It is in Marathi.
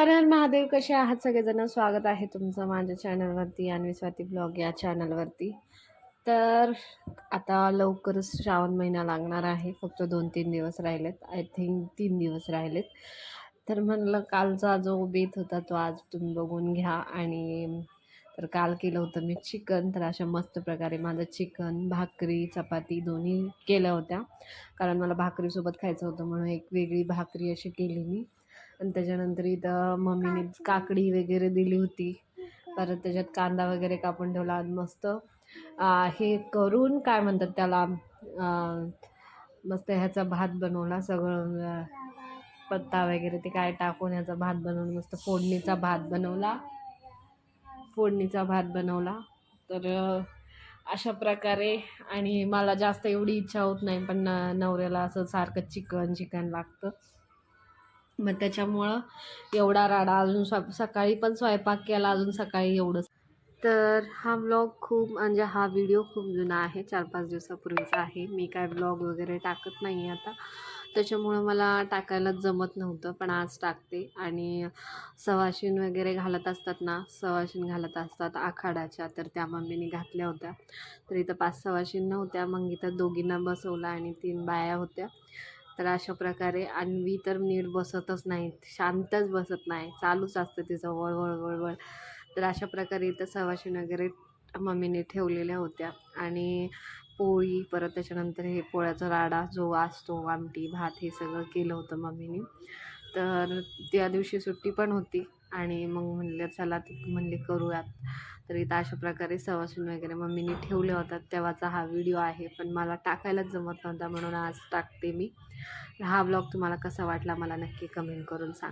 हर हर महादेव कसे आहात? सगळेजण स्वागत आहे तुमचं माझ्या चॅनलवरती आणि स्वाती ब्लॉग या चॅनलवरती. तर आता लवकरच श्रावण महिना लागणार आहे फक्त दोन तीन दिवस राहिलेत आय थिंक तीन दिवस राहिलेत. तर म्हणलं कालचा जो बेत होता तो आज तुम्ही बघून घ्या. आणि तर काल केलं होतं मी चिकन तर अशा मस्त प्रकारे माझं चिकन भाकरी चपाती दोन्ही केल्या होत्या. कारण मला भाकरीसोबत खायचं होतं म्हणून एक वेगळी भाकरी अशी केली मी. आणि त्याच्यानंतर इथं मम्मीने काकडी वगैरे दिली होती. परत त्याच्यात कांदा वगैरे कापून ठेवला. आणि मस्त हे करून काय म्हणतात त्याला मस्त ह्याचा भात बनवला सगळं पत्ता वगैरे ते काय टाकून ह्याचा भात बनवून मस्त फोडणीचा भात बनवला. फोडणीचा भात बनवला. तर अशा प्रकारे आणि मला जास्त एवढी इच्छा होत नाही पण नवऱ्याला असं सारखं चिकन चिकन लागतं. मग त्याच्यामुळं एवढा राडा अजून स्व सकाळी पण स्वयंपाक केला अजून सकाळी एवढंच. तर हा ब्लॉग खूप म्हणजे हा व्हिडिओ खूप जुना आहे चार पाच दिवसापूर्वीचा आहे. मी काय ब्लॉग वगैरे टाकत नाही आहे आता. त्याच्यामुळं मला टाकायला जमत नव्हतं पण आज टाकते. आणि सवाशीन वगैरे घालत असतात ना सवाशीण घालत असतात आखाडाच्या तर त्या मम्मीने घातल्या होत्या. तर इथं पाच सवाशीण नव्हत्या मग इथं दोघींना बसवलं आणि तीन बाया होत्या. तर अशा प्रकारे अन्वी तर नीट बसतच नाही शांतच बसत नाही चालूच असतं तिचं वळवळ वळवळ. तर अशा प्रकारे इथं सवाशी वगैरे मम्मीने ठेवलेल्या होत्या. आणि पोळी परत त्याच्यानंतर हे पोळ्याचा राडा जो असतो आमटी भात हे सगळं केलं होतं मम्मीने. तर त्या दिवशी सुट्टी पण होती आणि मग म्हणलं चला ती म्हणले करूयात. तर इथं अशा प्रकारे सवासून वगैरे मम्मीने ठेवल्या होतात तेव्हाचा हा व्हिडिओ आहे पण मला टाकायलाच जमत नव्हता म्हणून आज टाकते मी. हा ब्लॉग तुम्हाला कसा वाटला मला नक्की कमेंट करून सांगा.